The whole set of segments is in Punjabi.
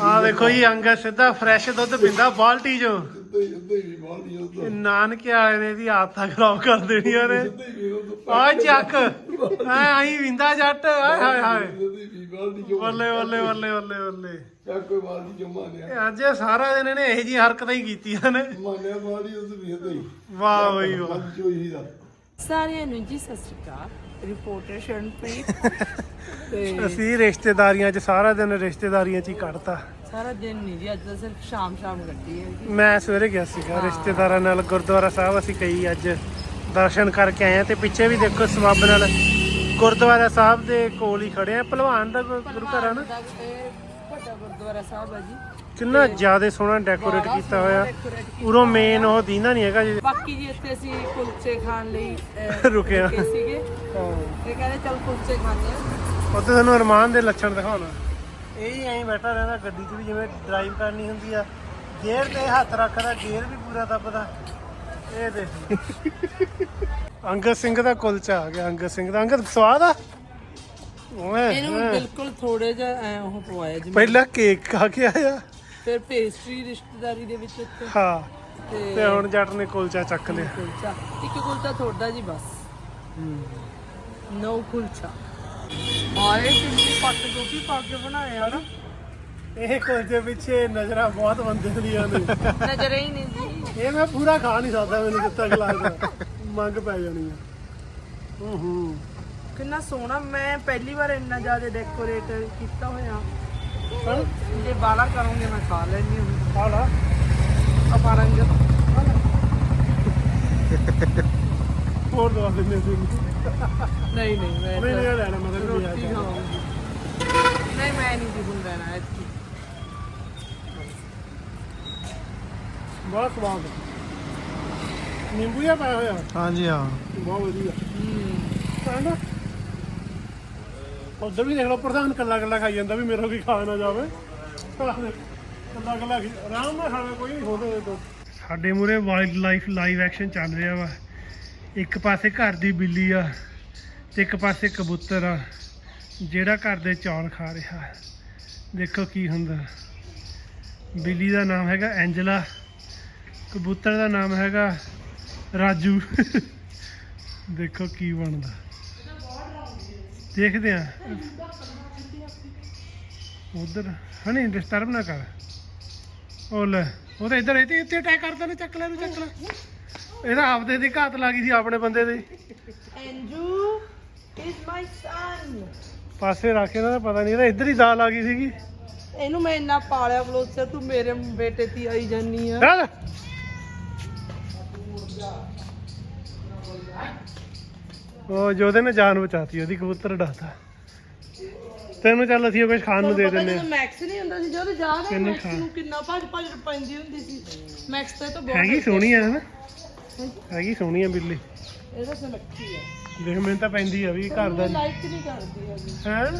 ਆ ਵੇਖੋ ਜੀ ਅੰਗ ਸਿੱਧਾ ਫਰੈਸ਼ ਦੁੱਧ ਪਿੰਦਾ ਬਾਲਟੀ ਚੋਂ। ਸਿੱਧੇ ਹੀ ਸਿੱਧੇ ਹੀ ਨਾਨਕੇ ਵਾਲੇ ਨੇ ਇਹਦੀ ਆਦਤਾਂ ਖਰਾਬ ਕਰ ਦੇਣੀਆਂ ਨੇ। ਸਿੱਧੇ ਹੀ ਆ ਚੱਕ। ਐ ਆਈ ਵਿੰਦਾ ਜੱਟ। ਆਏ ਹਾਏ ਹਾਏ। ਸਿੱਧੇ ਹੀ ਜੋ ਬੱਲੇ ਬੱਲੇ ਬੱਲੇ ਬੱਲੇ ਬੱਲੇ। ਚੱਕ ਕੋਈ ਜੋ ਇਹ ਅੱਜ ਇਹ ਸਾਰਾ ਦਿਨ ਇਹਨੇ ਇਹੋ ਜਿਹੀ ਹਰਕਤਾਂ ਹੀ ਕੀਤੀਆਂ ਨੇ। ਵੀ ਸਿੱਧੇ ਹੀ। ਵਾਹ ਬਈ ਵਾਹ। ਅੱਜ ਜੋ ਹੀ ਦਾ ਸਾਰਿਆਂ ਨੂੰ ਜੀ ਸਤਿ ਸ਼੍ਰੀ ਅਕਾਲ। ਰਿਪੋਰਟਰ ਸ਼ਰਨਪ੍ਰੀਤ। ਤੇ ਅਸੀਂ ਰਿਸ਼ਤੇਦਾਰੀਆਂ 'ਚ ਸਾਰਾ ਦਿਨ ਰਿਸ਼ਤੇਦਾਰੀਆਂ 'ਚ ਹੀ ਕੱਢਤਾ। ਸਾਰਾ ਦਿਨ ਨਹੀਂ ਜੀ ਅੱਜ ਤਾਂ ਸਿਰਫ ਸ਼ਾਮ ਸ਼ਾਮ ਕੱਢੀ ਹੈ ਜੀ। ਮੈਂ ਸਵੇਰੇ ਗਿਆ ਸੀਗਾ ਰਿਸ਼ਤੇਦਾਰਾਂ ਨਾਲ ਗੁਰਦੁਆਰਾ ਸਾਹਿਬ ਅਸੀਂ ਕਈ ਅੱਜ। ਦਰਸ਼ਨ ਕਰਕੇ ਆਏ ਆ ਤੇ ਪਿੱਛੇ ਵੀ ਦੇਖੋ ਸਬੱਬ ਨਾਲ ਗੁਰਦੁਆਰਾ ਸਾਹਿਬ ਦੇ ਕੋਲ ਹੀ ਖੜੇ ਆ ਭਲਵਾਨ ਦਾ ਗੁ- ਗੁਰੂ ਘਰ ਆ ਨਾ। ਦਾ ਇਹ ਵੱਡਾ ਗੁਰਦੁਆਰਾ ਸਾਹਿਬ ਹੈ ਜੀ। ਕਿੰਨਾ ਜ਼ਿਆਦਾ ਸੋਹਣਾ ਡੈਕੋਰੇਟ ਕੀਤਾ ਹੋਇਆ। Decorate ਕੀਤਾ ਉਰੋਂ ਮੇਨ ਉਹ ਦੀਂਦਾ ਨਹੀਂ ਹੈਗਾ ਜੀ। ਬਾਕੀ ਜੀ ਇੱਥੇ ਅਸੀਂ ਕੁਲਚੇ ਖਾਣ ਲਈ ਅਹ, ਰੁਕੇ ਆ। ਸੀਗੇ। ਤੇ ਕਹਿੰਦੇ ਚੱਲ ਕੁਲਚੇ ਖਾਂਦੇ ਆ ਉੱਥੇ ਤੁਹਾਨੂੰ ਅਰਮਾਨ ਦੇ ਲੱਛਣ ਦਿਖਾਉਣਾ। ਇਹ ਹੀ ਐਂ ਬੈਠਾ ਰਹਿੰਦਾ ਗੱਡੀ 'ਚ ਵੀ ਜਿਵੇਂ ਡਰਾਈਵ ਕਰਨੀ ਹੁੰਦੀ ਆ। ਗੇਅਰ ਤੇ ਹੱਥ ਰੱਖਦਾ ਗੇਅਰ ਵੀ ਪੂਰਾ ਦੱਬਦਾ। ਇਹ ਦੇਖ। ਅੰਗਦ ਸਿੰਘ ਦਾ ਕੁਲਚਾ ਆ ਗਿਆ ਅੰਗਦ ਸਿੰਘ ਦਾ। ਅੰਗਦ ਸਵਾਦ ਆ? ਓਏ ਇਹਨੂੰ ਬਿਲਕੁਲ ਥੋੜੇ ਜਿਹਾ ਐ ਉਹ ਪਵਾਇਆ ਜੀ ਪਹਿਲਾਂ ਕੇਕ ਖਾ ਕੇ ਆਇਆ। ਫਿਰ ਪੇਸਟਰੀ ਰਿਸ਼ਤੇਦਾਰੀ ਦੇ ਵਿੱਚ ਇੱਥੇ ਹਾਂ ਤੇ ਤੇ ਹੁਣ ਜੱਟ ਨੇ ਕੁਲਚਾ ਚੱਕ ਲਿਆ। ਕੁਲਚਾ। ਇੱਕ ਕੁਲਚਾ ਥੋੜਾ ਜੀ ਬਸ। ਨੋ ਕੁਲਚਾ। ਆਏ ਕਿੰਨੀ ਪੱਟ ਗੋਭੀ ਪਾ ਕੇ ਬਣਾਇਆ ਨਾ। ਇਹ ਕੁਲਚੇ ਪਿੱਛੇ ਨਜ਼ਰਾਂ ਬਹੁਤ ਬੰਦੇ ਦੀਆਂ ਨੇ। ਨਜ਼ਰ ਹੀ ਨਹੀਂ ਜੀ। ਇਹ ਮੈਂ ਪੂਰਾ ਖਾ ਨਹੀਂ ਸਕਦਾ ਮੈਨੂੰ ਜਿੱਤਾ ਲੱਗਦਾ। ਮੰਗ ਪੈ ਜਾਣੀ ਆ। ਹੂੰ ਹੂੰ। ਕਿੰਨਾ ਸੋਹਣਾ ਮੈਂ ਪਹਿਲੀ ਵਾਰ ਇੰਨਾ ਜ਼ਿਆਦਾ ਡੈਕੋਰੇਟ ਕੀਤਾ ਹੋਇਆ। ਹਾਂ ਜੇ ਬਾਲਾ ਕਰੋਗੇ ਮੈਂ ਖਾ ਲੈਣੀ ਹਾਂ। ਆ ਲਾ। ਅਪਾਰੰਗ ਹੋਰ ਦਵਾ ਦਿੰਦੇ ਸੀ ਨਹੀਂ ਨਹੀਂ ਮੈਂ ਨਹੀਂ ਨਹੀਂ ਲੈਣਾ ਆ ਰੋਟੀ ਖਾਵਾਂਗੀ ਨਹੀਂ ਮੈਂ ਨਹੀਂ ਜੀ ਹੁਣ ਰਹਿਣਾ ਇੱਥੇ। ਬਹੁਤ ਸਵਾਦ। ਨਿੰਬੂ ਜਿਹਾ ਪਾਇਆ ਹੋਇਆ। ਹਾਂਜੀ ਹਾਂ। ਬਹੁਤ ਵਧੀਆ। ਕਹਿੰਦਾ ਉਧਰ ਵੀ ਦੇਖ ਲਓ, ਪ੍ਰਧਾਨ ਕੱਲਾ ਕੱਲਾ ਖਾਈ ਜਾਂਦਾ ਵੀ ਮੇਰਾ ਵੀ ਖਾ ਨਾ ਜਾਵੇ। ਕੱਲਾ ਕੱਲਾ ਆਰਾਮ ਨਾਲ ਖਾਣਾ ਕੋਈ ਨਹੀਂ ਤੋਂ। ਸਾਡੇ ਮੂਰੇ ਵਾਈਲਡ ਲਾਈਫ ਲਾਈਵ ਐਕਸ਼ਨ ਚੱਲ ਰਿਹਾ ਵਾ। ਇੱਕ ਪਾਸੇ ਘਰ ਦੀ ਬਿੱਲੀ ਆ ਤੇ ਇੱਕ ਪਾਸੇ ਕਬੂਤਰ ਆ। ਜਿਹੜਾ ਘਰ ਦੇ ਚੌਲ ਖਾ ਰਿਹਾ। ਦੇਖੋ ਕੀ ਹੁੰਦਾ। ਬਿੱਲੀ ਦਾ ਨਾਮ ਹੈਗਾ ਐਂਜਲਾ, ਕਬੂਤਰ ਦਾ ਨਾਮ ਹੈਗਾ ਰਾਜੂ। ਦੇਖੋ ਕੀ ਬਣਦਾ। ਦੇਖਦੇ ਆ। ਉਧਰ ਹਣੀ ਡਿਸਟਰਬ ਨਾ ਕਰ। ਉਹ ਲੈ ਉਹ ਤਾਂ ਇੱਧਰ ਇੱਥੇ ਇੱਥੇ ਅਟੈਕ ਕਰਦਾ ਨੇ ਚੱਕ ਲੈ ਨੂੰ ਚੱਕ ਲੈ। ਇਹਦਾ ਆਪਦੇ ਦੀ ਘਾਤ ਲੱਗੀ ਸੀ ਆਪਣੇ ਬੰਦੇ ਦੀ। ਐਂਜੂ ਇਜ਼ ਮਾਈ ਸਨ। ਪਾਸੇ ਰੱਖ ਕੇ ਨਾ ਪਤਾ ਨਹੀਂ ਇਹਦਾ ਇੱਧਰ ਹੀ ਦਾਲ ਆ ਗਈ ਸੀਗੀ। ਇਹਨੂੰ ਮੈਂ ਇੰਨਾ ਪਾਲਿਆ ਬਲੋਸਿਆ ਤੂੰ ਮੇਰੇ ਬੇਟੇ ਦੀ ਆਈ ਜਾਨੀ ਆ। ਚੱਲ। ਉਹ ਜੋਦੇ ਨੇ ਜਾਨ ਬਚਾਤੀ ਉਹਦੀ ਕਬੂਤਰ ਡਾਤਾ ਤੈਨੂੰ ਚੱਲ ਅਸੀਂ ਕੁਝ ਖਾਣ ਨੂੰ ਦੇ ਦਿੰਨੇ ਜਦੋਂ ਮੈਕਸ ਨਹੀਂ ਹੁੰਦਾ ਸੀ ਜਦੋਂ ਯਾਦ ਹੈ ਕਿੰਨੇ ਮੈਕਸ ਖਾ- ਨੂੰ ਕਿੰਨਾ ਭੱਜ ਭੱਜ ਪੈਂਦੀ ਹੁੰਦੀ ਸੀ। ਮੈਕਸ ਤੇ ਤਾਂ ਬਹੁਤ ਹੈਗੀ ਸੋਹਣੀ ਆ ਹਨਾ? ਹੈਗੀ ਸੋਹਣੀ ਆ ਬਿੱਲੀ। ਇਹਦਾ ਸੁਨੱਖੀ ਹੈ ਦੇਖ ਮੈਨੂੰ ਤਾਂ ਪੈਂਦੀ ਆ ਵੀ ਘਰ ਦਾ ਲਾਈਕ ਨਹੀਂ ਕਰਦੀ ਹੈਗੀ। ਹੈ?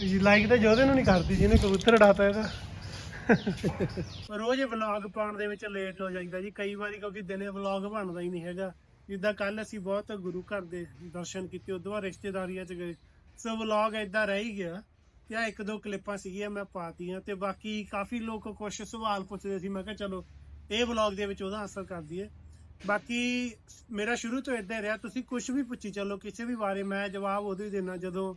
ਜੀ ਲਾਈਕ ਤਾਂ ਜੋਦੇ ਨੂੰ ਨਹੀਂ ਕਰਦੀ ਜਿਹਨੇ ਕਬੂਤਰ ਉਡਾਤਾ ਇਹਦਾ। ਰੋਜ਼ ਵਲੌਗ ਪਾਉਣ ਦੇ ਵਿੱਚ ਲੇਟ ਹੋ ਜਾਂਦਾ ਜੀ ਕਈ ਵਾਰੀ ਕਿਉਂਕਿ ਦਿਨੇ ਵਲੌਗ ਬਣਦਾ ਹੀ ਨਹੀਂ ਹੈਗਾ। ਜਿੱਦਾਂ ਕੱਲ ਅਸੀਂ ਬਹੁਤ ਗੁਰੂ ਘਰ ਦੇ ਦਰਸ਼ਨ ਕੀਤੇ, ਉਦੋਂ ਬਾਅਦ ਰਿਸ਼ਤੇਦਾਰੀਆਂ 'ਚ ਗਏ। ਸੋ ਵਲੌਗ ਇਦਾਂ ਰਹਿ ਹੀ ਗਿਆ ਤੇ ਆਹ ਇੱਕ ਦੋ ਕਲਿੱਪਾਂ ਸੀਗੀਆਂ ਮੈਂ ਪਾਤੀਆਂ ਤੇ ਬਾਕੀ ਕਾਫੀ ਲੋਕ ਕੁਝ ਸਵਾਲ ਪੁੱਛਦੇ ਸੀ, ਮੈਂ ਕਿਹਾ ਚਲੋ ਇਹ ਵਲੌਗ ਦੇ ਵਿੱਚ ਉਹਦਾ ਅਸਰ ਕਰ ਦਈਏ। ਬਾਕੀ ਮੇਰਾ ਸ਼ੁਰੂ ਤੋਂ ਇਦਾਂ ਰਿਹਾ, ਤੁਸੀਂ ਕੁਝ ਵੀ ਪੁੱਛੀ ਚੱਲੋ, ਕਿਸੇ ਵੀ ਬਾਰੇ ਮੈਂ ਜਵਾਬ ਉਦੋਂ ਹੀ ਦੇਣਾ ਜਦੋਂ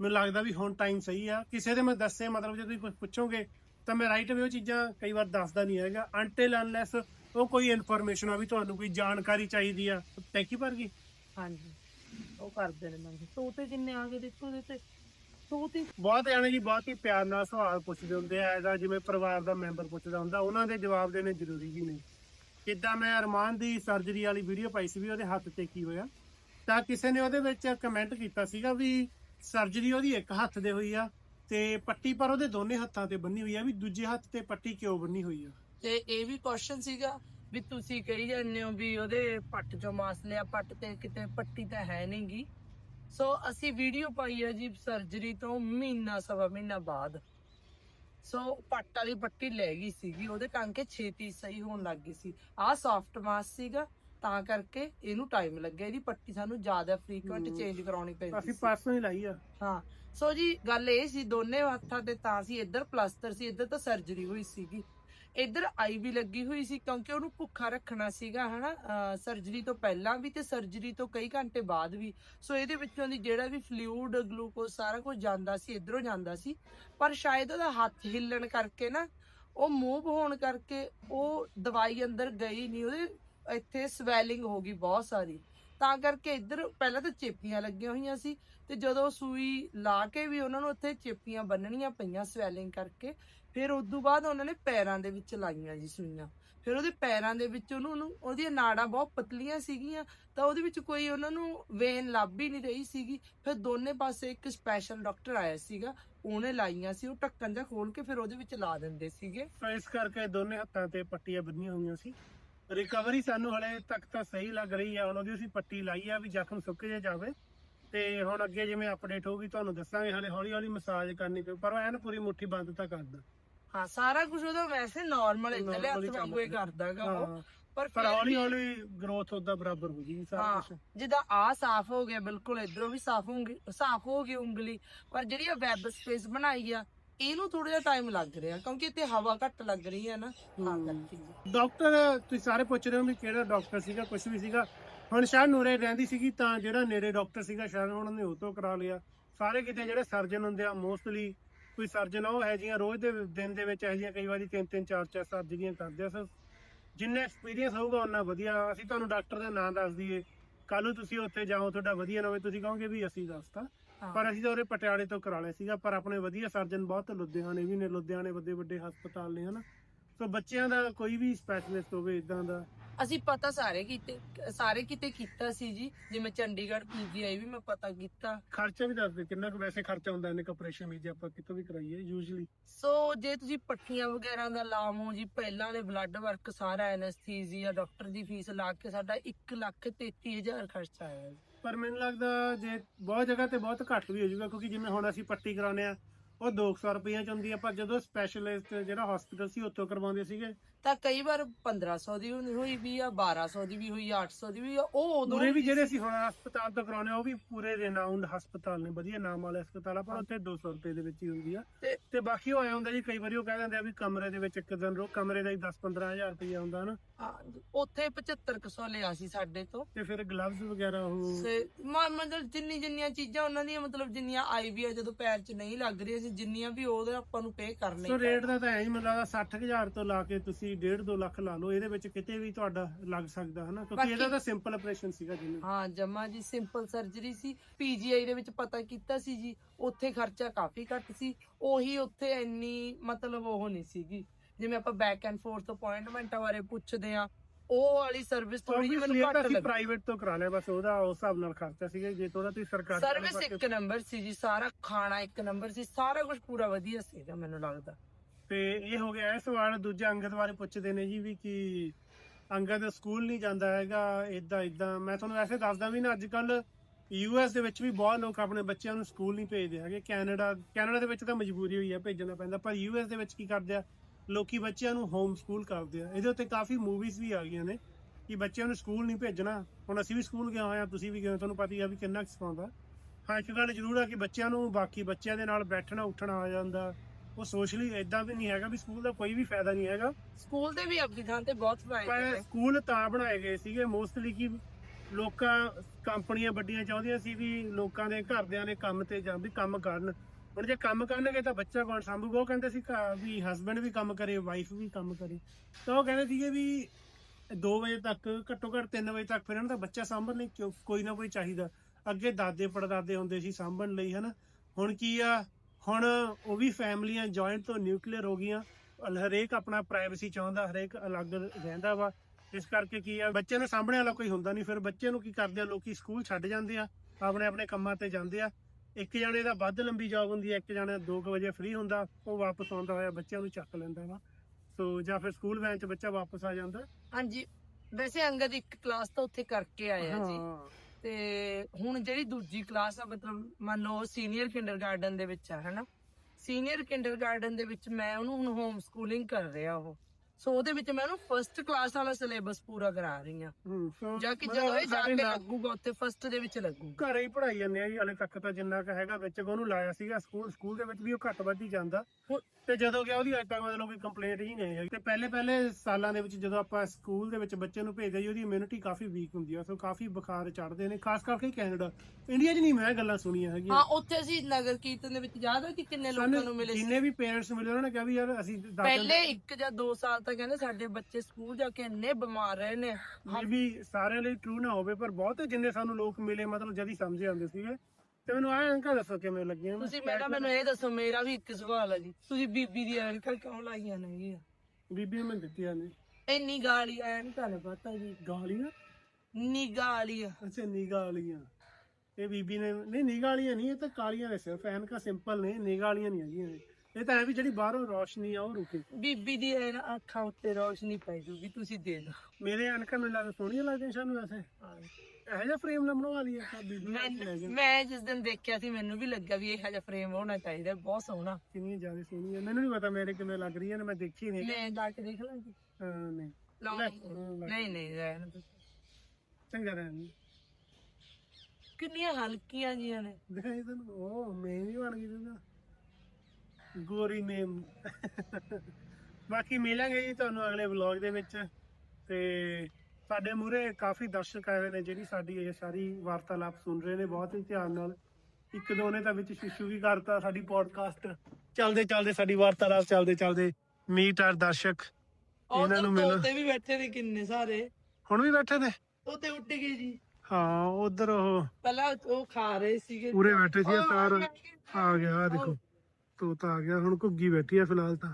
ਮੈਨੂੰ ਲੱਗਦਾ ਵੀ ਹੁਣ ਟਾਈਮ ਸਹੀ ਆ। ਕਿਸੇ ਦੇ ਮੈਂ ਦੱਸੇ ਮਤਲਬ ਜੇ ਤੁਸੀਂ ਕੁਝ ਪੁੱਛੋਗੇ ਤਾਂ ਮੈਂ ਰਾਈਟ ਅਵੇ ਉਹ ਚੀਜ਼ਾਂ ਕਈ ਵਾਰ ਦੱਸਦਾ ਨਹੀਂ ਹੈਗਾ। ਅਨਟਿਲ ਅਨਲੈਸ ਉਹ ਕੋਈ ਇਨਫੋਰਮੇਸ਼ਨ ਆ ਵੀ ਤੁਹਾਨੂੰ ਕੋਈ ਜਾਣਕਾਰੀ ਚਾਹੀਦੀ ਆ। ਟੈਕੀ ਪਰ ਗਈ ਹਾਂਜੀ। ਉਹ ਕਰਦੇ ਨੇ ਮੰਗੇ ਤੋਤੇ ਕਿੰਨੇ ਆ ਗਏ ਦੇਖੋ ਉਹਦੇ ਤੇ। ਤੋਤੇ ਬਹੁਤ ਜਾਣੇ ਜੀ ਬਹੁਤ ਹੀ ਪਿਆਰ ਨਾਲ ਸਵਾਲ ਪੁੱਛਦੇ ਹੁੰਦੇ ਆ। ਐਦਾ ਜਿਵੇਂ ਪਰਿਵਾਰ ਦਾ ਮੈਂਬਰ ਪੁੱਛਦਾ ਹੁੰਦਾ ਉਹਨਾਂ ਦੇ ਜਵਾਬ ਦੇਣੇ ਜ਼ਰੂਰੀ ਵੀ ਨੇ। ਕਿੱਦਾਂ ਮੈਂ ਅਰਮਾਨ ਦੀ ਸਰਜਰੀ ਵਾਲੀ ਵੀਡੀਓ ਪਾਈ ਸੀ ਵੀ ਉਹਦੇ ਹੱਥ ਤੇ ਕੀ ਹੋਇਆ। ਤਾਂ ਕਿਸੇ ਨੇ ਉਹਦੇ ਵਿੱਚ ਕਮੈਂਟ ਕੀਤਾ ਸੀਗਾ ਵੀ ਸਰਜਰੀ ਉਹਦੀ ਇੱਕ ਹੱਥ ਦੇ ਹੋਈ ਆ ਤੇ ਪੱਟੀ ਪਰ ਉਹਦੇ ਦੋਨੇ ਹੱਥਾਂ ਤੇ ਬੰਨੀ ਹੋਈ ਆ ਵੀ ਦੂਜੇ ਹੱਥ ਤੇ ਪੱਟੀ ਕਿਉਂ ਬੰਨੀ ਹੋਈ ਆ। ਤੇ ਇਹ ਵੀ ਕੁਐਸਚਨ ਸੀਗਾ ਵੀ ਤੁਸੀਂ ਕਹੀ ਜਾਂਦੇ ਹੋ ਵੀ ਉਹਦੇ ਪੱਟ ਚੋਂ ਮਾਸ ਲਿਆ ਪੱਟ ਤੇ ਕਿਤੇ ਪੱਟੀ ਤਾਂ ਹੈ ਨਹੀਂਗੀ। ਸੋ ਅਸੀਂ ਵੀਡੀਓ ਪਾਈ ਹੈ ਜੀ ਸਰਜਰੀ ਤੋਂ ਮਹੀਨਾ ਸਵਾ ਮਹੀਨਾ ਬਾਅਦ। ਸੋ ਪੱਟ ਵਾਲੀ ਪੱਟੀ ਲੈ ਗਈ ਸੀਗੀ ਉਹਦੇ ਕਰਕੇ ਛੇਤੀ ਸਹੀ ਹੋਣ ਲੱਗ ਗਈ ਸੀ। ਆਹ ਸੌਫਟ ਮਾਸ ਸੀਗਾ ਤਾਂ ਕਰਕੇ ਇਹਨੂੰ ਟਾਈਮ ਲੱਗਿਆ ਇਹਦੀ ਪੱਟੀ ਸਾਨੂੰ ਜ਼ਿਆਦਾ ਫ੍ਰੀਕੁਐਂਟ ਚੇਂਜ ਕਰਾਉਣੀ ਪੈਂਦੀ ਸੀ। ਪਰਸਨਲ ਲਾਈ ਆ। ਹਾਂ। ਸੋ ਜੀ ਗੱਲ ਇਹ ਸੀ ਦੋਨੇ ਹੱਥਾਂ ਤੇ ਤਾਂ ਸੀ ਇੱਧਰ ਪਲਾਸਟਰ ਸੀ ਇੱਧਰ ਤਾਂ ਸਰਜਰੀ ਹੋਈ ਸੀਗੀ। ਇੱਧਰ ਆਈ ਵੀ ਲੱਗੀ ਹੋਈ ਸੀ ਕਿਉਂਕਿ ਉਹਨੂੰ ਭੁੱਖਾ ਰੱਖਣਾ ਸੀਗਾ, ਹਨਾ? ਸਰਜਰੀ ਤੋਂ ਪਹਿਲਾਂ ਵੀ ਤੇ ਸਰਜਰੀ ਤੋਂ ਕਈ ਘੰਟੇ ਬਾਅਦ ਵੀ। ਸੋ ਇਹਦੇ ਵਿੱਚੋਂ ਦੀ ਜਿਹੜਾ ਵੀ ਫਲੂਇਡ ਗਲੂਕੋਜ਼ ਸਾਰਾ ਕੁਝ ਜਾਂਦਾ ਸੀ, ਇੱਧਰੋਂ ਜਾਂਦਾ ਸੀ। ਪਰ ਸ਼ਾਇਦ ਉਹਦਾ ਹੱਥ ਹਿੱਲਣ ਕਰਕੇ ਨਾ, ਉਹ ਮੂਵ ਹੋਣ ਕਰਕੇ ਉਹ ਦਵਾਈ ਅੰਦਰ ਗਈ ਨਹੀਂ ਉਹਦੇ ਇੱਥੇ ਸਵੈਲਿੰਗ ਹੋ ਗਈ ਬਹੁਤ ਸਾਰੀ। ਤਾਂ ਕਰਕੇ ਇੱਧਰ ਪਹਿਲਾਂ ਤਾਂ ਚੇਪੀਆਂ ਲੱਗੀਆਂ ਹੋਈਆਂ ਸੀ ਤੇ ਜਦੋਂ ਸੂਈ ਲਾ ਕੇ ਵੀ ਉਹਨਾਂ ਨੂੰ ਉੱਥੇ ਚੇਪੀਆਂ ਬੰਨਣੀਆਂ ਪਈਆਂ ਸਵੈਲਿੰਗ ਕਰਕੇ ਫਿਰ ਉਸ ਤੋਂ ਬਾਅਦ ਉਹਨਾਂ ਨੇ ਪੈਰਾਂ ਦੇ ਵਿੱਚ ਲਾਈਆਂ ਜੀ ਸੂਈਆਂ। ਫਿਰ ਉਹਦੇ ਪੈਰਾਂ ਦੇ ਵਿੱਚ ਉਹਨੂੰ ਉਹਨੂੰ, ਉਹਦੀਆਂ ਨਾੜਾਂ ਬਹੁਤ ਪਤਲੀਆਂ ਸੀਗੀਆਂ, ਤਾਂ ਉਹਦੇ ਵਿੱਚ ਕੋਈ ਉਹਨਾਂ ਨੂੰ ਵੇਨ ਲੱਭ ਹੀ ਨਹੀਂ ਰਹੀ ਸੀਗੀ। ਫਿਰ ਦੋਨੇ ਪਾਸੇ ਇੱਕ ਸਪੈਸ਼ਲ ਡਾਕਟਰ ਆਇਆ ਸੀਗਾ, ਉਹਨੇ ਲਾਈਆਂ ਸੀ, ਉਹ ਢੱਕਣ ਜਿਹਾ ਖੋਲ ਕੇ ਫਿਰ ਉਹਦੇ ਵਿੱਚ ਲਾ ਦਿੰਦੇ ਸੀਗੇ। ਤਾਂ ਇਸ ਕਰਕੇ ਦੋਨੇ ਹੱਥਾਂ ਤੇ ਪੱਟੀਆਂ ਬੰਨੀਆਂ ਹੋਈਆਂ ਸੀ। ਰਿਕਵਰੀ ਸਾਨੂੰ ਹਲੇ ਤੱਕ ਤਾਂ ਸਹੀ ਲੱਗ ਰਹੀ ਹੈ ਉਹਨਾਂ ਦੀ ਅਸੀਂ ਪੱਟੀ ਲਾਈ ਆ ਵੀ ਜ਼ਖਮ ਸੁੱਕ ਜੇ ਜਾਵੇ। ਤੇ ਹੁਣ ਅੱਗੇ ਜਿਵੇਂ ਅਪਡੇਟ ਹੋਊਗੀ, ਤੁਹਾਨੂੰ ਦੱਸਾਂਗੇ, ਹਲੇ ਹੌਲੀ ਹੌਲੀ ਮਸਾਜ ਕਰਨੀ ਪਈ ਪਰ ਉਹ ਐਨ ਪੂਰੀ ਮੁੱਠੀ ਬੰਦ ਤਾਂ ਕਰਦਾ। ਹਾਂ ਸਾਰਾ ਕੁਝ ਉਹਦਾ ਵੈਸੇ ਨਾਰਮਲ ਇੱਧਰਲੇ ਹੱਥ Normally ਚੱਲ ਵਾਂਗੂ ਹੀ ਕਰਦਾਗਾ ਉਹ। ਹਾਂ। ਪਰ ਪਰ ਫਿਰ ਹੌਲੀ ਹੌਲੀ ਗਰੋਥ ਉਹਦਾ ਬਰਾਬਰ ਹੋ ਜੀ ਸਾਰਾ ਹਾਂ ਕੁਝ ਜਿੱਦਾਂ ਆ ਸਾਫ਼ ਹੋ ਗਿਆ ਬਿਲਕੁਲ ਇਧਰੋਂ ਵੀ ਸਾਫ਼ ਹੋਊਗੀ ਸਾਫ਼ ਹੋ ਗਈ ਉਂਗਲੀ। ਪਰ ਜਿਹੜੀ ਆ ਵੈਬ ਸਪੇਸ ਬਣਾਈ ਆ ਇਹਨੂੰ ਥੋੜਾ ਜਿਹਾ ਟਾਈਮ ਲੱਗ ਰਿਹਾ ਕਿਉਂਕਿ ਇੱਥੇ ਹਵਾ ਘੱਟ ਲੱਗ ਰਹੀ ਹੈ ਨਾ। ਹਮ। ਕਰਕੇ। ਡਾਕਟਰ ਤੁਸੀਂ ਸਾਰੇ ਪੁੱਛ ਰਹੇ ਹੋ ਵੀ ਕਿਹੜਾ ਡਾਕਟਰ ਸੀਗਾ ਕੁਝ ਵੀ ਸੀਗਾ। ਹੁਣ ਸ਼ਾਇਦ ਨੂਰੇ ਰਹਿੰਦੀ ਸੀਗੀ ਤਾਂ ਜਿਹੜਾ ਨੇੜੇ ਡਾਕਟਰ ਸੀਗਾ ਸ਼ਾਇਦ ਉਹਨਾਂ ਨੇ ਉਹ ਤੋਂ ਕਰਾ ਲਿਆ। ਸਾਰੇ ਕਿਤੇ ਜਿਹੜੇ ਸਰਜਨ ਹੁੰਦੇ ਆ ਮੋਸਟਲੀ ਕੋਈ ਸਰਜਨ ਉਹ ਹੈ ਜੀਆਂ ਰੋਜ਼ ਦੇ ਦਿਨ ਦੇ ਵਿੱਚ ਇਹ ਜੀਆਂ ਕਈ ਵਾਰੀ ਤਿੰਨ ਤਿੰਨ ਚਾਰ ਚਾਰ ਸਰਜਰੀਆਂ ਕਰਦੇ ਆ। ਸੋ ਜਿੰਨਾ ਐਕਸਪੀਰੀਅੰਸ ਹੋਊਗਾ ਉਹਨਾਂ ਵਧੀਆ। ਅਸੀਂ ਤੁਹਾਨੂੰ ਡਾਕਟਰ ਦਾ ਨਾਮ ਦੱਸ ਦਈਏ। ਕੱਲ ਨੂੰ ਤੁਸੀਂ ਉੱਥੇ ਜਾਓ ਤੁਹਾਡਾ ਵਧੀਆ ਨਾ ਹੋਵੇ ਤੁਸੀਂ ਕਹੋਗੇ ਵੀ ਅਸੀਂ ਦੱਸਤਾ। ਪਰ ਅਸੀਂ ਤਾਂ ਉਹਦੇ ਪਟਿਆਲੇ ਤੋਂ ਕਰਾ ਲਿਆ ਸੀਗਾ ਪਰ ਆਪਣੇ ਵਧੀਆ ਸਰਜਨ ਬਹੁਤ ਲੁਧਿਆਣੇ ਵੀ ਨੇ ਲੁਧਿਆਣੇ ਵੱਡੇ ਵੱਡੇ ਹਸਪਤਾਲ ਨੇ ਹਨਾ। ਸੋ ਬੱਚਿਆਂ ਦਾ ਕੋਈ ਵੀ ਸਪੈਸ਼ਲਿਸਟ ਹੋਵੇ ਇਦਾਂ ਦਾ ਅਸੀਂ ਪਤਾ ਸਾਰੇ ਕੀਤੇ ਸਾਰੇ ਕਿਤੇ ਕੀਤਾ ਸੀ ਜੀ। ਜਿਵੇਂ ਚੰਡੀਗੜ੍ਹ ਪੀਜੀਆਈ ਵੀ ਮੈਂ ਪਤਾ ਕੀਤਾ। ਖਰਚਾ ਵੀ ਦੱਸ ਦੇ ਕਿੰਨਾ ਕੁ ਵੈਸੇ ਖਰਚਾ ਹੁੰਦਾ ਇਹਨੇ ਆਪਰੇਸ਼ਨ ਵਿੱਚ ਜੇ ਆਪਾਂ ਕਿਤੋਂ ਵੀ ਕਰਾਈਏ ਯੂਜੂਲੀ ਸੋ ਜੇ ਤੁਸੀਂ ਪੱਟੀਆਂ ਵਗੈਰਾ ਦਾ ਲਾਮੋ ਜੀ ਪਹਿਲਾਂ ਦੇ ਬਲੱਡ ਵਰਕ ਸਾਰਾ ਐਨਸਥੀਜ਼ੀਆ ਡਾਕਟਰ ਦੀ ਫੀਸ ਲਾ ਕੇ ਸਾਡਾ 1 ਲੱਖ 33000 ਖਰਚਾ ਆਇਆ। ਪਰ ਮੈਨੂੰ ਲੱਗਦਾ ਜੇ ਬਹੁਤ ਜਗ੍ਹਾ ਤੇ ਬਹੁਤ ਘੱਟ ਵੀ ਹੋ ਜਾਊਗਾ ਕਿਉਂਕਿ ਜਿਵੇਂ ਹੁਣ ਅਸੀਂ ਪੱਟੀ ਕਰਾਉਂਦੇ ਆ ਉਹ 200 ਰੁਪਈਆ ਚ ਹੁੰਦੀ ਆ ਪਰ ਜਦੋਂ ਸਪੈਸ਼ਲਿਸਟ ਜਿਹੜਾ ਹਸਪੀਟਲ ਸੀ ਉੱਥੋਂ ਕਰਵਾਉਂਦੇ ਸੀਗੇ ਤਾਂ ਕਈ ਵਾਰ 1500 ਦੀ ਵੀ ਹੋਈ ਵੀ ਆ 1200 ਦੀ ਵੀ ਹੋਈ ਆ 800 ਦੀ ਵੀ ਆ ਉਹ ਉਦੋਂ ਵੀ ਜਿਹੜੇ ਅਸੀਂ ਹੁਣ ਹਸਪਤਾਲ ਤੋਂ ਕਰਾਉਂਦੇ ਆ ਉਹ ਵੀ ਪੂਰੇ ਰਿਨਾਊਂਡ ਹਸਪਤਾਲ ਨੇ ਵਧੀਆ ਨਾਮ ਵਾਲੇ ਹਸਪਤਾਲ ਆ ਪਰ ਉੱਥੇ 200 ਰੁਪਏ ਦੇ ਵਿੱਚ ਹੀ ਹੁੰਦੀ ਆ। ਤੇ- ਤੇ ਬਾਕੀ ਉਹ ਹੁੰਦਾ ਜੀ ਕਈ ਵਾਰੀ ਉਹ ਕਹਿ ਦਿੰਦੇ ਆ ਵੀ ਕਮਰੇ ਦੇ ਵਿੱਚ ਇੱਕ ਦਿਨ ਰੋ ਕਮਰੇ ਦਾ ਹੀ 10 15000 ਰੁਪਈਆ ਹੁੰਦਾ ਨਾ। ਉੱਥੇ 7500 ਲਿਆ ਸੀ ਸਾਡੇ ਤੋਂ। ਤੇ ਫਿਰ ਗਲਵਜ਼ ਵਗੈਰਾ ਉਹ ਤੇ ਮ- ਮਤਲਬ ਜਿੰਨੀ ਜਿੰਨੀਆਂ ਚੀਜ਼ਾਂ ਉਹਨਾਂ ਦੀਆਂ ਮਤਲਬ ਜਿੰਨੀਆਂ ਆਈਵੀ ਆ ਜਦੋਂ ਪੈਰ 'ਚ ਨਹੀਂ ਲੱਗ ਰਹੀ ਸੀ ਜਿੰਨੀਆਂ ਵੀ ਉਹਦੇ ਆਪਾਂ ਨੂੰ ਪੇ ਕਰਨੇ ਸੋ ਰੇਟ ਦਾ ਤਾਂ ਐਂ ਹੀ ਲੱਗਦਾ 60000 ਤੋਂ ਲਾ ਕੇ ਤੁਸੀਂ 1.5 2 ਲੱਖ ਲਾ ਲਓ ਇਹਦੇ ਵਿੱਚ ਕਿਤੇ ਵੀ ਤੁਹਾਡਾ ਲੱਗ ਸਕਦਾ ਹਨਾ? ਕਿਉਂਕਿ ਇਹਦਾ ਤਾਂ ਸਿੰਪਲ ਆਪਰੇਸ਼ਨ ਸੀਗਾ ਜਿਵੇਂ। ਹਾਂ ਜਮਾ ਜੀ ਸਿੰਪਲ ਸਰਜਰੀ ਸੀ। ਪੀਜੀਆਈ ਦੇ ਵਿੱਚ ਪਤਾ ਕੀਤਾ ਸੀ ਜੀ ਉੱਥੇ ਖਰਚਾ ਕਾਫੀ ਘੱਟ ਸੀ। ਉਹੀ ਉੱਥੇ ਇੰਨੀ ਮਤਲਬ ਉਹ ਨਹੀਂ ਸੀਗੀ। ਜਿਵੇਂ ਆਪਾਂ ਬੈਕ ਐਂਡ ਫੋਰਥ ਅਪਾਇੰਟਮੈਂਟਾਂ ਬਾਰੇ ਪੁੱਛਦੇ ਆ ਉਹ ਵਾਲੀ ਸਰਵਿਸ ਥੋੜੀ ਜਿਹੀ ਮੈਨੂੰ ਘੱਟ ਲੱਗੀ। ਪ੍ਰਾਈਵੇਟ ਤੋਂ ਕਰਾ ਲਿਆ ਬਸ ਉਹਦਾ ਉਸ ਹਿਸਾਬ ਨਾਲ ਖਰਚਾ ਸੀਗਾ। ਜੇ ਥੋੜਾ ਤੁਸੀਂ ਸਰਕਾਰੀ ਸਰਵਿਸ ਇੱਕ ਨੰਬਰ ਸੀ ਜੀ ਸਾਰਾ ਖਾਣਾ ਇੱਕ ਨੰਬਰ ਸੀ ਸਾਰਾ ਕੁਝ ਪੂਰਾ ਵਧੀਆ ਸੀਗਾ ਮੈਨੂੰ ਲੱਗਦਾ। ਤੇ ਇਹ ਹੋ ਗਿਆ ਇਹ ਸਵਾਲ ਦੂਜੇ ਅੰਗਦ ਬਾਰੇ ਪੁੱਛਦੇ ਨੇ ਜੀ ਵੀ ਕਿ ਅੰਗਦ ਸਕੂਲ ਨਹੀਂ ਜਾਂਦਾ ਹੈਗਾ ਇਦਾਂ ਇਦਾਂ ਮੈਂ ਤੁਹਾਨੂੰ ਵੈਸੇ ਦੱਸਦਾ ਵੀ ਨਾ ਅੱਜ ਕੱਲ ਯੂਐਸ ਦੇ ਵਿੱਚ ਵੀ ਬਹੁਤ ਲੋਕ ਆਪਣੇ ਬੱਚਿਆਂ ਨੂੰ ਸਕੂਲ ਨਹੀਂ ਭੇਜਦੇ ਹੈਗੇ। ਕੈਨੇਡਾ ਕੈਨੇਡਾ ਦੇ ਵਿੱਚ ਤਾਂ ਮਜਬੂਰੀ ਹੋਈ ਹੈ ਭੇਜਣਾ ਪੈਂਦਾ ਪਰ ਯੂਐਸ ਦੇ ਵਿੱਚ ਕੀ ਕਰਦੇ ਆ ਲੋਕੀ ਬੱਚਿਆਂ ਨੂੰ ਹੋਮ ਸਕੂਲ ਕਰਦੇ ਆ। ਇਹਦੇ ਉੱਤੇ ਕਾਫੀ ਮੂਵੀਜ਼ ਵੀ ਆ ਗਈਆਂ ਨੇ ਕਿ ਬੱਚਿਆਂ ਨੂੰ ਸਕੂਲ ਨਹੀਂ ਭੇਜਣਾ। ਹੁਣ ਅਸੀਂ ਵੀ ਸਕੂਲ ਗਏ ਹੋਏ ਤੁਸੀਂ ਵੀ ਗਏ ਹੋ, ਤੁਹਾਨੂੰ ਪਤਾ ਹੀ ਆ ਵੀ ਕਿੰਨਾ ਕੁ ਸਿਖਾਉਂਦਾ। ਹਾਂ ਇੱਕ ਗੱਲ ਜ਼ਰੂਰ ਆ ਕਿ ਬੱਚਿਆਂ ਨੂੰ ਬਾਕੀ ਬੱਚਿਆਂ ਦੇ ਨਾਲ ਬੈਠਣਾ ਉੱਠਣਾ ਆ ਜਾਂਦਾ। ਉਹ ਸੋਸ਼ਲੀ ਇਦਾਂ ਵੀ ਨਹੀਂ ਹੈਗਾ ਵੀ ਸਕੂਲ ਦਾ ਕੋਈ ਵੀ ਫਾਇਦਾ ਨਹੀਂ ਹੈਗਾ। ਸਕੂਲ ਦੇ ਵੀ ਆਪਣੀ ਥਾਂ ਤੇ ਬਹੁਤ ਫਾਇਦੇ ਪਰ ਨੇ। ਸਕੂਲ ਤਾਂ ਬਣਾਏ ਗਏ ਸੀਗੇ ਮੋਸਟਲੀ ਕਿ ਲੋਕਾਂ ਕੰਪਨੀਆਂ ਵੱਡੀਆਂ ਚਾਹੁੰਦੀਆਂ ਸੀ ਵੀ ਲੋਕਾਂ ਦੇ ਘਰਦਿਆਂ ਨੇ ਕੰਮ ਤੇ ਜਾਂ ਵੀ ਕੰਮ ਕਰਨ। ਹੁਣ ਜੇ ਕੰਮ ਕਰਨਗੇ ਤਾਂ ਬੱਚਾ ਕੌਣ ਸੰਭੂਗਾ? ਉਹ ਕਹਿੰਦੇ ਸੀ ਘਰ ਵੀ ਹਸਬੰਡ ਵੀ ਕੰਮ ਕਰੇ ਵਾਈਫ ਵੀ ਕੰਮ ਕਰੇ। ਤਾਂ ਉਹ ਕਹਿੰਦੇ ਸੀਗੇ ਵੀ 2 ਵਜੇ ਤੱਕ ਘੱਟੋ ਘੱਟ 3 ਵਜੇ ਤੱਕ ਫਿਰ ਇਹਨਾਂ ਦਾ ਬੱਚਾ ਸਾਂਭਣ ਲਈ ਕੋਈ ਨਾ ਕੋਈ ਚਾਹੀਦਾ। ਅੱਗੇ ਦਾਦੇ ਪੜਦਾਦੇ ਹੁੰਦੇ ਸੀ ਸਾਂਭਣ ਲਈ ਹਨਾ। ਹੁਣ ਕੀ ਆ? ਹੁਣ ਉਹ ਵੀ ਫੈਮਲੀਆਂ ਜੁਆਇੰਟ ਤੋਂ ਨਿਊਕਲੀਅਰ ਹੋ ਗਈਆਂ। ਹਰੇਕ ਆਪਣਾ ਪ੍ਰਾਈਵੇਸੀ ਚਾਹੁੰਦਾ ਹਰੇਕ ਅਲੱਗ ਰਹਿੰਦਾ ਵਾ। ਇਸ ਕਰਕੇ ਕੀ ਆ ਬੱਚੇ ਨੂੰ ਸਾਂਭਣੇ ਵਾਲਾ ਕੋਈ ਹੁੰਦਾ ਨਹੀਂ। ਫਿਰ ਬੱਚੇ ਨੂੰ ਕੀ ਕਰਦੇ ਆ ਲੋਕੀ ਸਕੂਲ ਛੱਡ ਜਾਂਦੇ ਆ ਆਪਣੇ ਆਪਣੇ ਕੰਮਾਂ ਤੇ ਜਾਂਦੇ ਆ। ਇੱਕ ਜਣੇ ਦਾ ਵੱਧ ਲੰਬੀ ਜੌਬ ਹੁੰਦੀ ਹੈ ਇੱਕ ਜਣਾ 2 ਵਜੇ ਫ੍ਰੀ ਹੁੰਦਾ ਉਹ ਵਾਪਸ ਆਉਂਦਾ ਹੋਇਆ ਬੱਚਿਆਂ ਨੂੰ ਚੱਕ ਲੈਂਦਾ ਵਾ। ਸੋ ਜਾਂ ਫਿਰ ਸਕੂਲ ਵੈਨ 'ਚ ਬੱਚਾ ਵਾਪਸ ਆ ਜਾਂਦਾ। ਹਾਂਜੀ ਵੈਸੇ ਅੰਗਦ ਇੱਕ ਕਲਾਸ ਤਾਂ ਉੱਥੇ ਕਰਕੇ ਆਇਆ ਜੀ। ਤੇ ਹੁਣ ਜਿਹੜੀ ਦੂਜੀ ਕਲਾਸ ਆ, ਮਤਲਬ ਮੰਨ ਲਓ ਸੀਨੀਅਰ ਕਿੰਡਰਗਾਰਟਨ ਦੇ ਵਿੱਚ ਆ, ਹਨਾ? ਸੀਨੀਅਰ ਕਿੰਡਰਗਾਰਟਨ ਦੇ ਵਿੱਚ ਮੈਂ ਉਹਨੂੰ ਹੁਣ ਹੋਮ ਸਕੂਲਿੰਗ ਕਰ ਰਿਹਾ ਉਹ। ਸੋ ਉਹਦੇ ਵਿੱਚ ਮੈਂ ਉਹਨੂੰ ਫਰਸਟ ਕਲਾਸ ਵਾਲਾ ਸਿਲੇਬਸ ਪੂਰਾ ਕਰਾ ਰਹੀ ਹਾਂ। ਹੂੰ ਜਾ ਕਿ ਜਦੋਂ ਇਹ ਜਾ ਕੇ ਲੱਗੂਗਾ ਉੱਥੇ ਫਰਸਟ ਦੇ ਵਿੱਚ ਲੱਗੂ। ਘਰੇ ਹੀ ਪੜਾਈ ਜਾਂਦੇ ਆ ਜੀ ਹਲੇ ਤੱਕ ਤਾਂ ਜਿੰਨਾ ਕ ਹੈਗਾ ਵਿੱਚ ਉਹਨੂੰ ਲਾਇਆ ਸੀਗਾ ਸਕੂਲ ਸਕੂਲ ਦੇ ਵਿੱਚ ਵੀ ਉਹ ਘੱਟ ਵੱਧ ਹੀ ਜਾਂਦਾ। ਤੇ ਜਦੋਂ ਗਿਆ ਉਹਦੀ ਅੱਜ ਤੱਕ ਮਤਲਬ ਕੋਈ ਕੰਪਲੇਂਟ ਹੀ ਨਹੀਂ ਹੈਗੀ ਤੇ ਪਹਿਲੇ ਪਹਿਲੇ ਸਾਲਾਂ ਦੇ ਵਿੱਚ ਜਦੋਂ ਆਪਾਂ ਸਕੂਲ ਦੇ ਵਿੱਚ ਬੱਚੇ ਨੂੰ ਭੇਜਦੇ ਜੀ ਉਹਦੀ ਇਮਿਊਨਿਟੀ ਕਾਫੀ ਵੀਕ ਹੁੰਦੀ ਆ ਸੋ ਕਾਫੀ ਬੁਖਾਰ ਚੜਦੇ ਨੇ ਖਾਸ ਕਰਕੇ ਕੈਨੇਡਾ। ਇੰਡੀਆ 'ਚ ਨਹੀਂ ਮੈਂ ਗੱਲਾਂ ਸੁਣੀਆਂ ਹੈਗੀਆਂ। ਹਾਂ ਉੱਥੇ ਅਸੀਂ ਨਗਰ ਕੀਰਤਨ ਦੇ ਵਿੱਚ ਯਾਦ ਹੈ ਕਿ ਕਿੰਨੇ ਲੋਕਾਂ ਨੂੰ ਮਿਲੇ ਜਿੰਨੇ ਵੀ ਪੇਰੈਂਟਸ ਮਿਲੇ ਉਹਨਾਂ ਨੇ ਕਿਹਾ ਵੀ ਯਾਰ ਅਸੀਂ ਪਹਿਲੇ 1 ਜਾਂ 2 ਸਾਲ ਤੱਕ ਕਹਿੰਦੇ ਸਾਡੇ ਬੱਚੇ ਸਕੂਲ ਜਾ ਕੇ ਇੰਨੇ ਬਿਮਾਰ ਰਹੇ ਨੇ। ਇਹ ਵੀ ਸਾਰਿਆਂ ਲਈ ਟਰੂ ਨਾ ਹੋਵੇ ਪਰ ਬਹੁਤ ਜਿੰਨੇ ਸਾਨੂੰ ਲੋਕ ਮਿਲੇ ਮਤਲਬ ਜਦ ਹੀ ਸਮਝੇ ਆਉਂਦੇ ਸੀਗੇ। ਤੇ ਮੈਨੂੰ ਆਹ ਅੰਕਾ ਦੱਸੋ ਕਿਵੇਂ ਲੱਗੀਆਂ ਤੁਸੀਂ ਮੇਰਾ ਮੈਨੂੰ ਇਹ ਦੱਸੋ ਮੇਰਾ ਵੀ ਇੱਕ ਸਵਾਲ ਹੈ ਜੀ। ਤੁਸੀਂ ਬੀਬੀ ਦੀ ਐਨਕਾਂ ਕਿਉਂ ਲਾਈਆਂ ਨੇ ਬੀਬੀ ਨੇ ਮੈਨੂੰ ਦਿੱਤੀਆਂ ਨੇ ਇੰਨੀ ਗਾਲੀ ਐਨਕਾਂ ਨੇ ਪਤਾ ਜੀ। ਗਾਲੀਆਂ? ਨਿਗਾਹ ਵਾਲੀਆਂ ਅੱਛਾ ਨਿਗਾਹ ਵਾਲੀਆਂ ਇਹ ਬੀਬੀ ਨੇ ਨਹੀਂ ਨਿਗਾਹ ਵਾਲੀਆਂ ਨਹੀਂ ਇਹ ਤਾਂ ਕਾਲੀਆਂ ਨੇ ਸਿਰਫ। ਐਨਕਾਂ ਸਿੰਪਲ ਨੇ ਨਿਗਾਹ ਵਾਲੀਆਂ ਨਹੀਂ ਹੈਗੀਆਂ ਇਹ। ਇਹ ਤਾਂ ਐ ਵੀ ਜਿਹੜੀ ਬਾਹਰੋਂ ਰੋਸ਼ਨੀ ਆ ਉਹ ਰੁਕੇ। ਬੀਬੀ ਦੀ ਐਨ ਅੱਖਾਂ ਉੱਤੇ ਰੌਸ਼ਨੀ ਪੈ ਜੂਗੀ ਤੁਸੀਂ ਦੇ ਦਿਓ ਮੇਰੇ ਐਨਕਾਂ ਮੈਨੂੰ ਲੱਗਦਾ ਸੋਹਣੀਆਂ ਲੱਗਦੀਆਂ ਸਾਨੂੰ ਵੈਸੇ। ਇਹੋ ਜਿਹਾ ਫਰੇਮ ਨਾ ਬਣਵਾ ਲਈਏ ਤਾਂ ਬੀਬੀ ਮੈਂ ਨੇ ਲੈ ਗਏ ਮੈਂ ਜਿਸ ਦਿਨ ਦੇਖਿਆ ਸੀ ਮੈਨੂੰ ਵੀ ਲੱਗਾ ਵੀ ਇਹੋ ਜਿਹਾ ਫਰੇਮ ਹੋਣਾ ਚਾਹੀਦਾ ਬਹੁਤ ਸੋਹਣਾ। ਕਿੰਨੀਆਂ ਜ਼ਿਆਦਾ ਸੋਹਣੀਆਂ। ਮੈਨੂੰ ਨਹੀਂ ਪਤਾ ਮੇਰੇ ਕਿਵੇਂ ਲੱਗ ਰਹੀਆਂ ਨੇ ਮੈਂ ਦੇਖੀ ਨਹੀਂ ਮੈਂ ਲਾ ਕੇ ਦੇਖ ਲਾਂਗੀ। ਹਾਂ, ਨਹੀਂ। ਲਾਓ। ਲੈ, ਲੈ। ਨਹੀਂ ਨਹੀਂ ਰਹਿਣ ਦਿਓ। ਚੰਗਾ ਰਹਿਣ ਕਿੰਨੀਆਂ ਹਲਕੀਆਂ ਜੀਆਂ ਨੇ। ਦਿਖਾਈ ਤੈਨੂੰ ਉਹ ਮੈਂ ਵੀ ਬਣ ਗਈ ਤੂੰ ਗੋਰੀ ਨੇਮ ਬਾਕੀ ਮਿਲਾਂਗੇ ਜੀ ਤੁਹਾਨੂੰ ਅਗਲੇ ਵਲੌਗ ਦੇ ਵਿੱਚ। ਤੇ ਸਾਡੇ ਮੂਰੇ ਕਾਫੀ ਦਰਸ਼ਕ ਆਏ ਹੋਏ ਨੇ ਜਿਹੜੀ ਸਾਡੀ ਇਹ ਸਾਰੀ ਵਾਰਤਾਲਾਪ ਸੁਣ ਰਹੇ ਨੇ ਬਹੁਤ ਹੀ ਧਿਆਨ ਨਾਲ। ਇੱਕ ਦੋ ਨੇ ਤਾਂ ਵਿੱਚ ਸ਼ਿਸ਼ੂ ਵੀ ਕਰਤਾ ਸਾਡੀ ਪੋਡਕਾਸਟ ਚੱਲਦੇ ਚੱਲਦੇ ਸਾਡੀ ਵਾਰਤਾਲਾਪ ਚੱਲਦੇ ਚੱਲਦੇ ਮੀਟ ਆਰ ਦਰਸ਼ਕ। ਇਹਨਾਂ ਨੂੰ ਮਿਲੋ। ਤੇ ਵੀ ਬੈਠੇ ਨੇ ਕਿੰਨੇ ਸਾਰੇ। ਹੁਣ ਵੀ ਬੈਠੇ ਨੇ? ਉਹ ਤੇ ਉੱਡ ਗਏ ਜੀ। ਹਾਂ ਉਧਰ ਉਹ ਪਹਿਲਾਂ ਉਹ ਖਾ ਰਹੇ ਸੀਗੇ। ਪੂਰੇ ਬੈਠੇ ਸੀ ਸਾਰ ਆ ਗਿਆ। ਆ ਦੇਖੋ। ਤੋਤਾ ਆ ਗਿਆ ਹੁਣ ਘੁੱਗੀ ਬੈਠੀ ਆ ਫਿਲਹਾਲ ਤਾਂ।